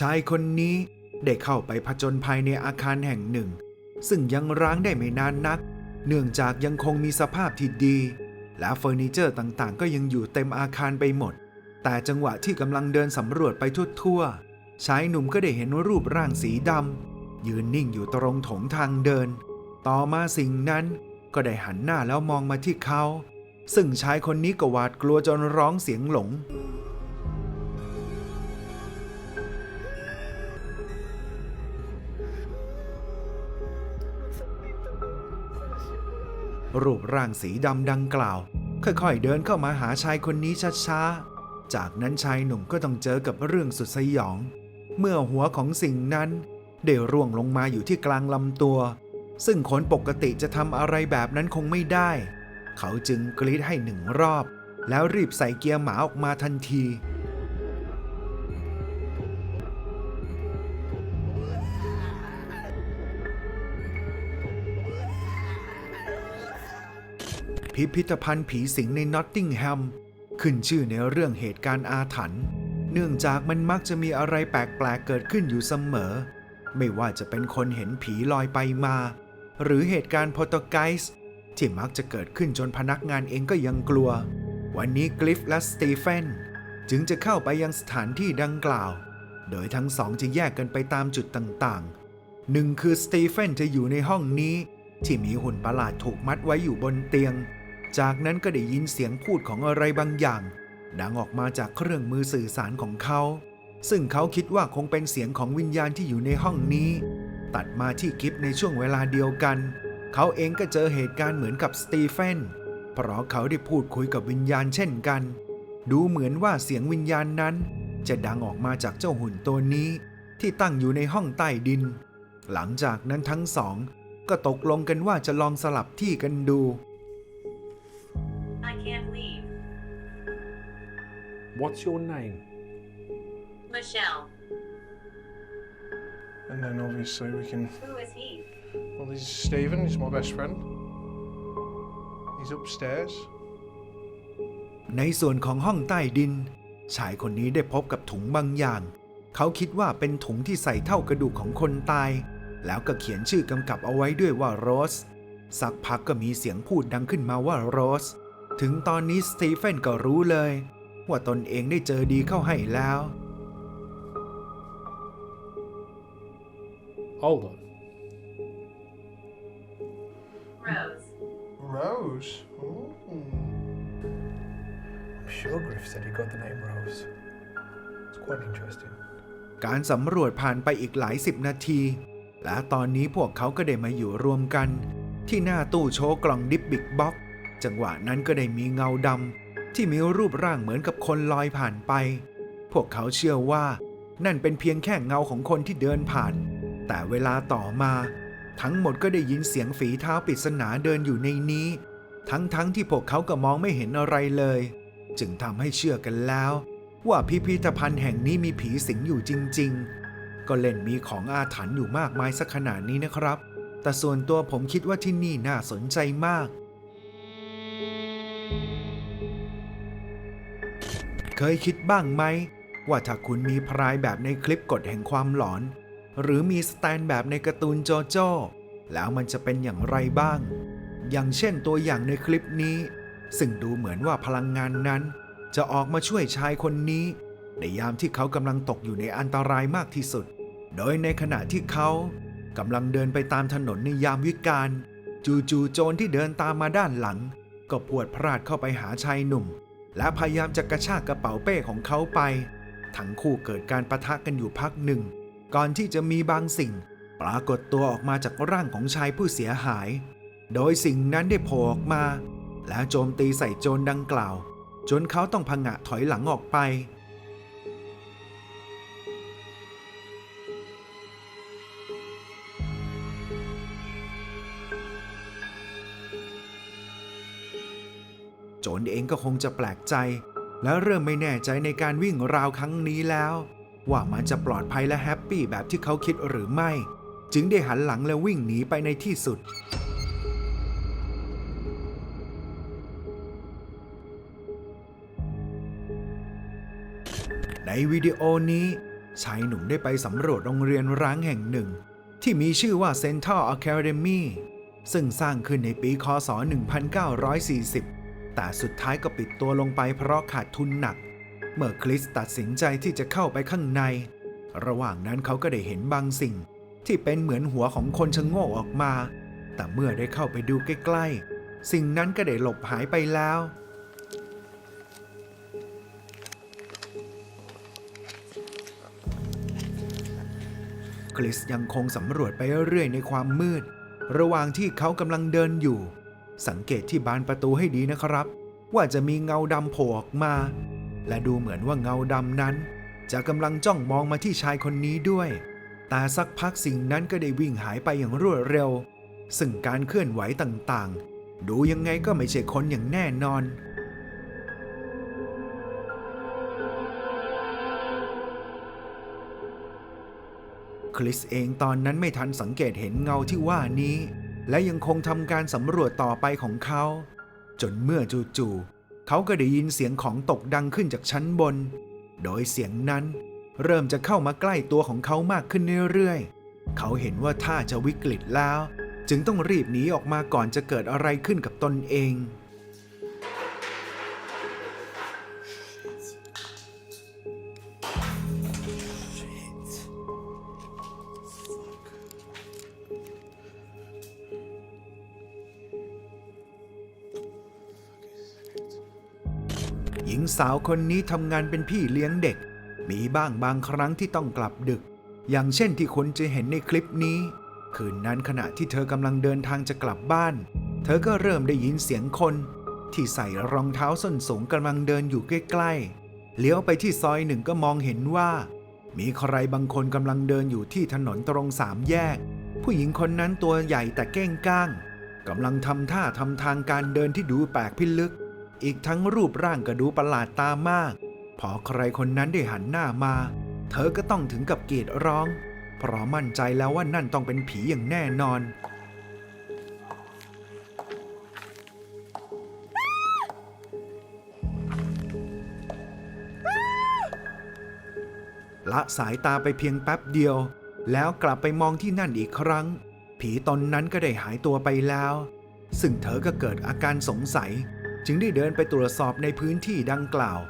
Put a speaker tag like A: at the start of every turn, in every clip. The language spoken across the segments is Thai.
A: ชายคนนี้ได้เข้าไปผจญภัยในอาคารแห่งหนึ่ง ซึ่งยังร้างได้ไม่นานนัก เนื่องจากยังคงมีสภาพที่ดี และเฟอร์นิเจอร์ต่างๆ ก็ยังอยู่เต็มอาคารไปหมด แต่จังหวะที่กำลังเดินสำรวจไปทั่วๆชายหนุ่มก็ได้เห็นรูปร่างสีดำยืนนิ่งอยู่ตรงถงทางเดิน ต่อมาสิ่งนั้นก็ได้หันหน้าแล้วมองมาที่เขา ซึ่งชายคนนี้ก็หวาดกลัวจนร้องเสียงหลง รูปร่างสีดำดังกล่าว ค่อยๆเดินเข้ามาหาชายคนนี้ช้าๆ จากนั้นชายหนุ่มก็ต้องเจอกับเรื่องสุดสยอง เมื่อหัวของสิ่งนั้นได้ร่วงลงมาอยู่ที่กลางลำตัว ซึ่งคนปกติจะทำอะไรแบบนั้นคงไม่ได้ เขาจึงกรีดให้หนึ่งรอบ แล้วรีบใส่เกียร์หมาออกมาทันทีพิพิธภัณฑ์ผีสิงในนอตติงแฮม ขึ้นชื่อในเรื่องเหตุการณ์อาถรรพ์เนื่องจากมันมักจะมีอะไรแปลกๆเกิดขึ้นอยู่เสมอ ไม่ว่าจะเป็นคนเห็นผีลอยไปมา หรือเหตุการณ์โพตไกส์ที่มักจะเกิดขึ้นจนพนักงานเองก็ยังกลัว วันนี้กลิฟและสตีเฟนจึงจะเข้าไปยังสถานที่ดังกล่าว โดยทั้งสองจะแยกกันไปตามจุดต่างๆ หนึ่งคือสตีเฟนจะอยู่ในห้องนี้ ที่มีหุ่นประหลาดถูกมัดไว้อยู่บนเตียง จากนั้นก็ได้ยินเสียงพูดของอะไรบางอย่าง ดังออกมาจากเครื่องมือสื่อสารของเขา ซึ่งเขาคิดว่าคงเป็นเสียงของวิญญาณที่อยู่ในห้องนี้ ตัดมาที่กิฟในช่วงเวลาเดียวกัน เขาเองก็เจอเหตุการณ์เหมือนกับสตีเฟนเพราะเขาได้พูดคุยกับวิญญาณเช่นกัน ดูเหมือนว่าเสียงวิญญาณนั้น จะดังออกมาจากเจ้าหุ่นตัวนี้ ที่ตั้งอยู่ในห้องใต้ดิน หลังจากนั้นทั้งสอง ก็ตกลงกันว่าจะลองสลับที่กันดู
B: What's your name?
C: Michelle.
D: And then obviously we can.
C: Who is he?
D: Well, this is Stephen. He's my best friend. He's upstairs.
A: ในส่วนของห้องใต้ดิน ชายคนนี้ได้พบกับถุงบางอย่าง เขาคิดว่าเป็นถุงที่ใส่เท่ากระดูกของคนตาย แล้วก็เขียนชื่อกำกับเอาไว้ด้วยว่าโรส สักพักก็มีเสียงพูดดังขึ้นมาว่าโรส ถึงตอนนี้สตีเฟนก็รู้เลย ว่าตนเองได้เจอดีเข้าให้แล้ว
B: Hold on.
C: Rose.
D: Rose. Ooh. I'm sure Griff said he got the name Rose. It's quite interesting.
A: การสำรวจผ่านไปอีกหลายสิบนาที และตอนนี้พวกเขาก็ได้มาอยู่รวมกัน ที่หน้าตู้โชว์กล่องดิบบิกบ็อกจังหวะนั้นก็ได้มีเงาดำ ที่มีรูปร่างเหมือนกับคนลอยผ่านไป พวกเขาเชื่อว่านั่นเป็นเพียงแค่เงาของคนที่เดินผ่าน แต่เวลาต่อมา ทั้งหมดก็ได้ยินเสียงฝีเท้าปริศนาเดินอยู่ในนี้ ทั้งๆทที่พวกเขาก็มองไม่เห็นอะไรเลย จึงทำให้เชื่อกันแล้ว ว่าพิพิธภัณฑ์แห่งนี้มีผีสิงอยู่จริง ๆ ก็เล่นมีของอาถรรพ์อยู่มากมายสักขนาดนี้นะครับ แต่ส่วนตัวผมคิดว่าที่นี่น่าสนใจมาก เคยคิดบ้างไหม ว่าถ้าคุณมีพรายแบบในคลิปกฎแห่งความหลอน หรือมีสแตนแบบในการ์ตูนโจโจ้แล้วมันจะเป็นอย่างไรบ้าง อย่างเช่นตัวอย่างในคลิปนี้ ซึ่งดูเหมือนว่าพลังงานนั้น จะออกมาช่วยชายคนนี้ ในยามที่เขากำลังตกอยู่ในอันตรายมากที่สุด โดยในขณะที่เขากำลังเดินไปตามถนนในยามวิกาลจู่ๆโจรที่เดินตามมาด้านหลัง ก็พวดพลาดเข้าไปหาชายหนุ่ม และพยายามจะกระชากกระเป๋าเป้ของเขาไป ทั้งคู่เกิดการประทะกันอยู่พักหนึ่ง ก่อนที่จะมีบางสิ่ง ปรากฏตัวออกมาจากร่างของชายผู้เสียหาย โดยสิ่งนั้นได้โผล่ออกมา และโจมตีใส่โจรดังกล่าว จนเขาต้องพังะถอยหลังออกไป โจรเองก็คงจะแปลกใจ และเริ่มไม่แน่ใจในการวิ่งราวครั้งนี้แล้ว ว่ามันจะปลอดภัยและแฮปปี้แบบที่เขาคิดหรือไม่ จึงได้หันหลังและวิ่งหนีไปในที่สุดในวิดีโอนี้ชายหนุ่มได้ไปสำรวจโรงเรียนร้างแห่งหนึ่ง ที่มีชื่อว่า Central Academy ซึ่งสร้างขึ้นในปีคศ 1940 แต่สุดท้ายก็ปิดตัวลงไปเพราะขาดทุนหนัก เมื่อคริสตัดสินใจที่จะเข้าไปข้างใน ระหว่างนั้นเขาก็ได้เห็นบางสิ่ง ที่เป็นเหมือนหัวของคนชะโงกออกมา แต่เมื่อได้เข้าไปดูใกล้ๆ สิ่งนั้นก็ได้หลบหายไปแล้วคริสยังคงสำรวจไปเรื่อยในความมืด ระหว่างที่เขากำลังเดินอยู่ สังเกตที่บานประตูให้ดีนะครับ ว่าจะมีเงาดำโผล่ออกมา และดูเหมือนว่าเงาดำนั้น จะกำลังจ้องมองมาที่ชายคนนี้ด้วย แต่สักพักสิ่งนั้นก็ได้วิ่งหายไปอย่างรวดเร็ว ซึ่งการเคลื่อนไหวต่างๆ ดูยังไงก็ไม่ใช่คนอย่างแน่นอนคริสเองตอนนั้นไม่ทันสังเกตเห็นเงาที่ว่านี้ และยังคงทำการสำรวจต่อไปของเขา จนเมื่อจู่ๆเขาก็ได้ยินเสียงของตกดังขึ้นจากชั้นบน โดยเสียงนั้นเริ่มจะเข้ามาใกล้ตัวของเขามากขึ้นเรื่อยๆ เขาเห็นว่าท่าจะวิกฤตแล้ว จึงต้องรีบหนีออกมาก่อนจะเกิดอะไรขึ้นกับตนเอง ญิงสาวคนนี้ทำงานเป็นพี่เลี้ยงเด็ก มีบ้างบางครั้งที่ต้องกลับดึก อย่างเช่นที่คนจะเห็นในคลิปนี้ คืนนั้นขณะที่เธอกำลังเดินทางจะกลับบ้าน เธอก็เริ่มได้ยินเสียงคน ที่ใส่รองเท้าส้นสูงกำลังเดินอยู่ใกล้ๆ เลี้ยวไปที่ซอยหนึ่งก็มองเห็นว่า มีใครบางคนกำลังเดินอยู่ที่ถนนตรงสามแยก ผู้หญิงคนนั้นตัวใหญ่แต่เก้งก้างกำลังทำท่าทำทางการเดินที่ดูแปลกพิลึก อีกทั้งรูปร่างก็ดูประหลาดตามาก พอใครคนนั้นได้หันหน้ามา เธอก็ต้องถึงกับกรีดร้อง เพราะมั่นใจแล้วว่านั่นต้องเป็นผีอย่างแน่นอน ละสายตาไปเพียงแป๊บเดียว แล้วกลับไปมองที่นั่นอีกครั้ง ผีตนนั้นก็ได้หายตัวไปแล้ว ซึ่งเธอก็เกิดอาการสงสัย จึงได้เดินไปตรวจสอบในพื้นที่ดังกล่าว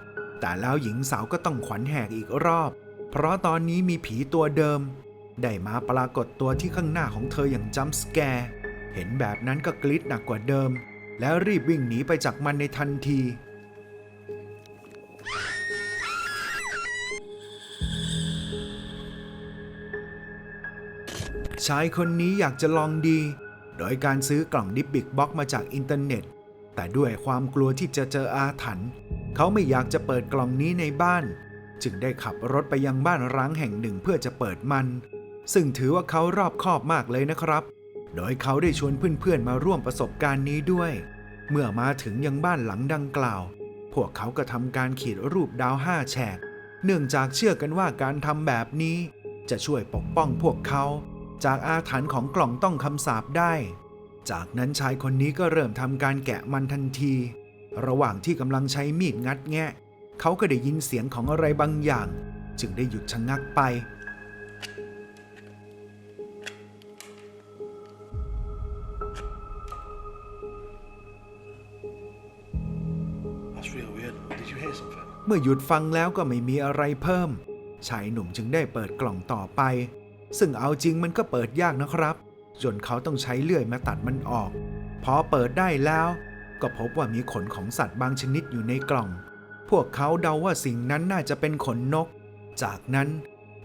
A: แต่แล้วหญิงสาวก็ต้องขวัญแหกอีกรอบ เพราะตอนนี้มีผีตัวเดิม ได้มาปรากฏตัวที่ข้างหน้าของเธออย่างจัมป์สแกร์เห็นแบบนั้นก็กรีดหนักกว่าเดิม แล้วรีบวิ่งหนีไปจากมันในทันทีชายคนนี้อยากจะลองดี โดยการซื้อกล่องดิบบิกบ็อกมาจากอินเทอร์เน็ต แต่ด้วยความกลัวที่จะเจออาถรรพ์เขาไม่อยากจะเปิดกล่องนี้ในบ้าน จึงได้ขับรถไปยังบ้านร้างแห่งหนึ่งเพื่อจะเปิดมัน ซึ่งถือว่าเขารอบคอบมากเลยนะครับ โดยเขาได้ชวนเพื่อนๆมาร่วมประสบการณ์นี้ด้วย เมื่อมาถึงยังบ้านหลังดังกล่าว พวกเขาก็ทำการขีดรูปดาวห้าแฉก เนื่องจากเชื่อกันว่าการทำแบบนี้ จะช่วยปกป้องพวกเขา จากอาถรรพ์ของกล่องต้องคำสาปได้ จากนั้นชายคนนี้ก็เริ่มทำการแกะมันทันที ระหว่างที่กำลังใช้มีดงัดแงะ เขาก็ได้ยินเสียงของอะไรบางอย่าง จึงได้หยุดชะงักไป
D: That's real weird. Did you hear something?
A: เมื่อหยุดฟังแล้วก็ไม่มีอะไรเพิ่ม ชายหนุ่มจึงได้เปิดกล่องต่อไป ซึ่งเอาจริงมันก็เปิดยากนะครับ จนเขาต้องใช้เลื่อยมาตัดมันออก พอเปิดได้แล้ว ก็พบว่ามีขนของสัตว์บางชนิดอยู่ในกล่อง พวกเขาเดาว่าสิ่งนั้นน่าจะเป็นขนนก จากนั้น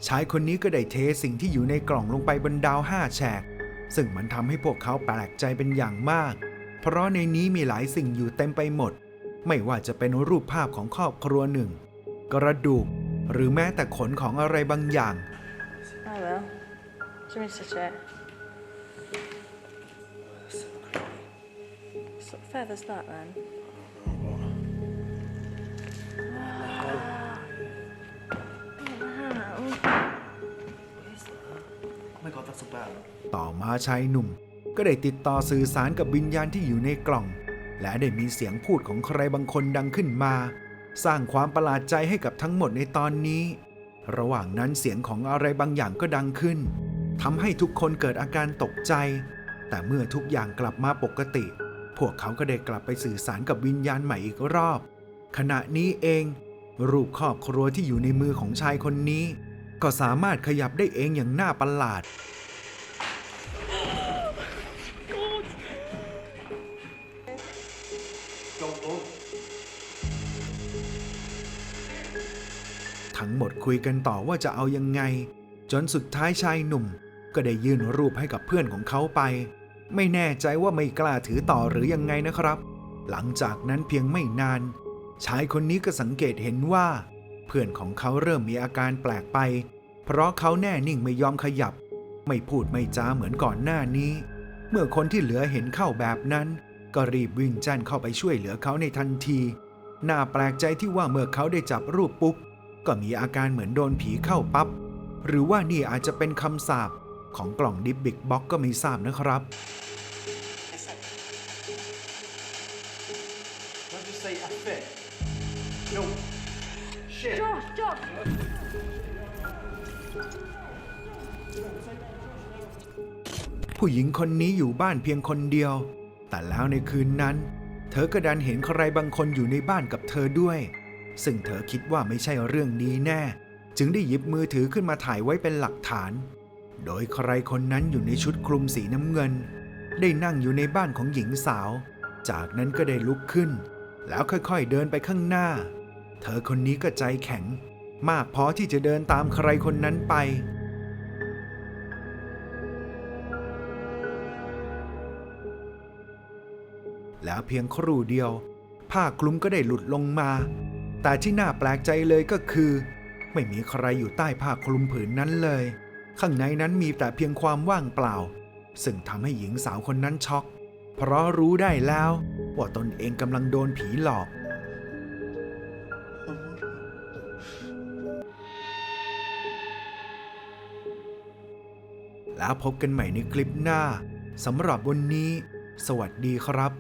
A: ชายคนนี้ก็ได้เทสิ่งที่อยู่ในกล่องลงไปบนดาวห้าแฉก ซึ่งมันทำให้พวกเขาแปลกใจเป็นอย่างมาก เพราะในนี้มีหลายสิ่งอยู่เต็มไปหมด ไม่ว่าจะเป็นรูปภาพของครอบครัวหนึ่ง กระดูก หรือแม้แต่ขนของอะไรบางอย่าง
B: I will. Do you feather's that then?
A: ต่อมาชายหนุ่ม ก็ได้ติดต่อสื่อสารกับวิญญาณที่อยู่ในกล่อง และได้มีเสียงพูดของใครบางคนดังขึ้นมา สร้างความประหลาดใจให้กับทั้งหมดในตอนนี้ ระหว่างนั้นเสียงของอะไรบางอย่างก็ดังขึ้นทำให้ทุกคนเกิดอาการตกใจ แต่เมื่อทุกอย่างกลับมาปกติ พวกเขาก็ได้กลับไปสื่อสารกับวิญญาณใหม่อีกรอบ ขณะนี้เอง รูปครอบครัวที่อยู่ในมือของชายคนนี้ ก็สามารถขยับได้เองอย่างน่าประหลาด ทั้งหมดคุยกันต่อว่าจะเอายังไง จนสุดท้ายชายหนุ่ม ก็ได้ยื่นรูปให้กับเพื่อนของเขาไป ไม่แน่ใจว่าไม่กล้าถือต่อหรือยังไงนะครับ หลังจากนั้นเพียงไม่นาน ชายคนนี้ก็สังเกตเห็นว่า เพื่อนของเขาเริ่มมีอาการแปลกไป เพราะเขาแน่นิ่งไม่ยอมขยับ ไม่พูดไม่จาเหมือนก่อนหน้านี้ เมื่อคนที่เหลือเห็นเข้าแบบนั้น ก็รีบวิ่งแจ้นเข้าไปช่วยเหลือเขาในทันทีน่าแปลกใจที่ว่าเมื่อเขาได้จับรูปปุ๊บก็มีอาการเหมือนโดนผีเข้าปับ๊บหรือว่านี่อาจจะเป็นคำสาป ของกล่องดิบบิกบ็อกก็ไม่ทราบนะครับ
E: Don't just say I fit. No. Shit.
B: Josh, Josh.
A: ผู้หญิงคนนี้อยู่บ้านเพียงคนเดียว แต่แล้วในคืนนั้น เธอก็ดันเห็นใครบางคนอยู่ในบ้านกับเธอด้วย ซึ่งเธอคิดว่าไม่ใช่เรื่องนี้แน่ จึงได้หยิบมือถือขึ้นมาถ่ายไว้เป็นหลักฐาน โดยใครคนนั้นอยู่ในชุดคลุมสีน้ำเงิน ได้นั่งอยู่ในบ้านของหญิงสาว จากนั้นก็ได้ลุกขึ้น แล้วค่อยๆเดินไปข้างหน้า เธอคนนี้ก็ใจแข็ง มากพอที่จะเดินตามใครคนนั้นไป แล้วเพียงครู่เดียว ผ้าคลุมก็ได้หลุดลงมา แต่ที่น่าแปลกใจเลยก็คือ ไม่มีใครอยู่ใต้ผ้าคลุมผืนนั้นเลย ข้างในนั้นมีแต่เพียงความว่างเปล่า ซึ่งทำให้หญิงสาวคนนั้นช็อก เพราะรู้ได้แล้วว่าตนเองกำลังโดนผีหลอก แล้วพบกันใหม่ในคลิปหน้าสำหรับวันนี้ สวัสดีครับ